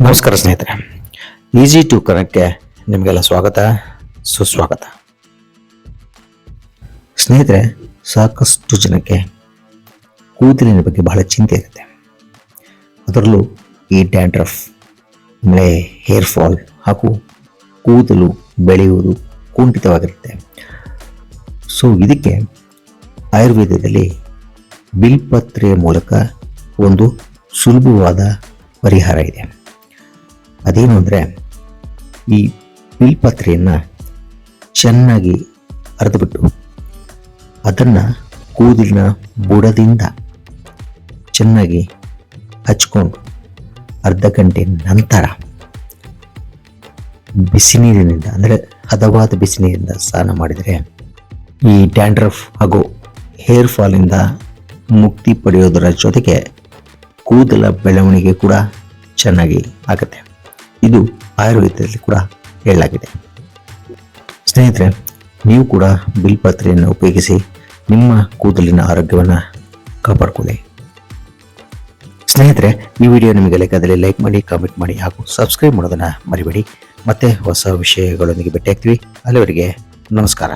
ನಮಸ್ಕಾರ ಸ್ನೇಹಿತರೆ. Easy to ಕನೆಕ್ಟ್ಗೆ ನಿಮಗೆಲ್ಲ ಸ್ವಾಗತ, ಸುಸ್ವಾಗತ. ಸ್ನೇಹಿತರೆ, ಸಾಕಷ್ಟು ಜನಕ್ಕೆ ಕೂದಲಿನ ಬಗ್ಗೆ ಬಹಳ ಚಿಂತೆ ಇರುತ್ತೆ. ಅದರಲ್ಲೂ ಈ ಡ್ಯಾಂಡ್ರಫ್ ಆಮೇಲೆ ಹೇರ್ ಫಾಲ್ ಹಾಗೂ ಕೂದಲು ಬೆಳೆಯುವುದು ಕುಂಠಿತವಾಗಿರುತ್ತೆ. ಸೊ ಇದಕ್ಕೆ ಆಯುರ್ವೇದದಲ್ಲಿ ಬಿಲ್ಪತ್ರೆಯ ಮೂಲಕ ಒಂದು ಸುಲಭವಾದ ಪರಿಹಾರ ಇದೆ. ಅದೇನು ಅಂದರೆ ಈ ಬಿಲ್ಪತ್ರೆಯನ್ನು ಚೆನ್ನಾಗಿ ಅರೆದುಬಿಟ್ಟು ಅದನ್ನು ಕೂದಲಿನ ಬುಡದಿಂದ ಚೆನ್ನಾಗಿ ಹಚ್ಕೊಂಡು ಅರ್ಧ ಗಂಟೆ ನಂತರ ಬಿಸಿ ನೀರಿನಿಂದ ಅಂದರೆ ಹದವಾದ ಬಿಸಿ ನೀರಿನಿಂದ ಸ್ನಾನ ಮಾಡಿದರೆ ಈ ಡ್ಯಾಂಡ್ರಫ್ ಹಾಗೂ ಹೇರ್ ಫಾಲಿಂದ ಮುಕ್ತಿ ಪಡೆಯೋದರ ಜೊತೆಗೆ ಕೂದಲ ಬೆಳವಣಿಗೆ ಕೂಡ ಚೆನ್ನಾಗಿ ಆಗುತ್ತೆ. ಇದು ಆಯುರ್ವೇದದಲ್ಲಿ ಕೂಡ ಹೇಳಲಾಗಿದೆ. ಸ್ನೇಹಿತರೆ, ನೀವು ಕೂಡ ಬಿಲ್ಪತ್ರೆಯನ್ನು ಉಪಯೋಗಿಸಿ ನಿಮ್ಮ ಕೂದಲಿನ ಆರೋಗ್ಯವನ್ನು ಕಾಪಾಡಿಕೊಳ್ಳಿ. ಸ್ನೇಹಿತರೆ, ಈ ವಿಡಿಯೋ ನಿಮಗೆ ಬೇಕಾದಲ್ಲಿ ಲೈಕ್ ಮಾಡಿ, ಕಾಮೆಂಟ್ ಮಾಡಿ ಹಾಗೂ ಸಬ್ಸ್ಕ್ರೈಬ್ ಮಾಡೋದನ್ನು ಮರಿಬೇಡಿ. ಮತ್ತೆ ಹೊಸ ವಿಷಯಗಳೊಂದಿಗೆ ಭೇಟಿಯಾಗ್ತೀವಿ. ಅಲ್ಲಿವರೆಗೆ ನಮಸ್ಕಾರ.